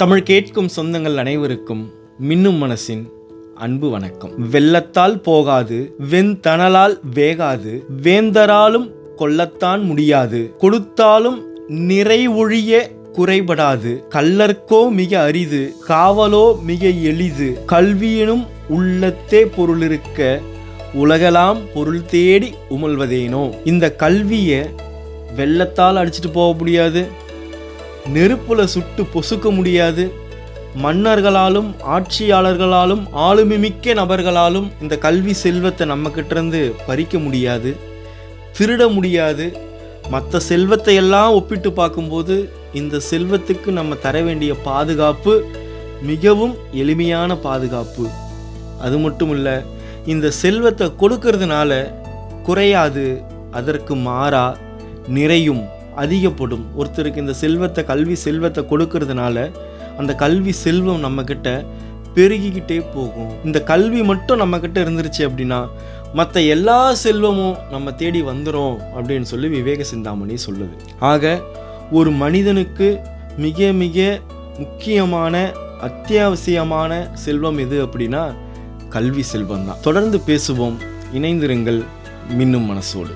தமிழ் கேட்கும் சொந்தங்கள் அனைவருக்கும் மின்னும் மனசின் அன்பு வணக்கம். வெள்ளத்தால் போகாது வெண்தணலால் வேகாது வேந்தராலும் கொல்லத்தான் முடியாது கொடுத்தாலும் நிறைவொழிய குறைபடாது. கள்ளர்க்கோ மிக அரிது காவலோ மிக எளிது. கல்வியினும் உள்ளத்தே பொருளிருக்க உலகலாம் பொருள் தேடி உமல்வதேனோ இந்த கல்வியை வெள்ளத்தால் அடிச்சிட்டு போக முடியாது. நெருப்புல சுட்டு பொசுக்க முடியாது. மன்னர்களாலும் ஆட்சியாளர்களாலும் ஆளுமிமிக்க நபர்களாலும் இந்த கல்வி செல்வத்தை நம்ம இருந்து பறிக்க முடியாது திருட முடியாது. மற்ற செல்வத்தை எல்லாம் ஒப்பிட்டு பார்க்கும்போது இந்த செல்வத்துக்கு நம்ம தர வேண்டிய பாதுகாப்பு மிகவும் எளிமையான பாதுகாப்பு. அது மட்டும் இல்லை இந்த செல்வத்தை கொடுக்கறதுனால குறையாது அதற்கு மாறா நிறையும் அதிகப்படும். ஒருத்தருக்கு இந்த செல்வத்தை கல்வி செல்வத்தை கொடுக்கறதுனால அந்த கல்வி செல்வம் நம்மக்கிட்ட பெருகிக்கிட்டே போகும். இந்த கல்வி மட்டும் நம்மக்கிட்ட இருந்துருச்சு அப்படின்னா மற்ற எல்லா செல்வமும் நம்ம தேடி வந்துடும் அப்படின்னு சொல்லி விவேக சிந்தாமணி சொல்லுது. ஆக ஒரு மனிதனுக்கு மிக மிக முக்கியமான அத்தியாவசியமான செல்வம் எது அப்படின்னா கல்வி செல்வம் தான் தொடர்ந்து பேசுவோம். இணைந்திருங்கள். மின்னும் மனசோடு.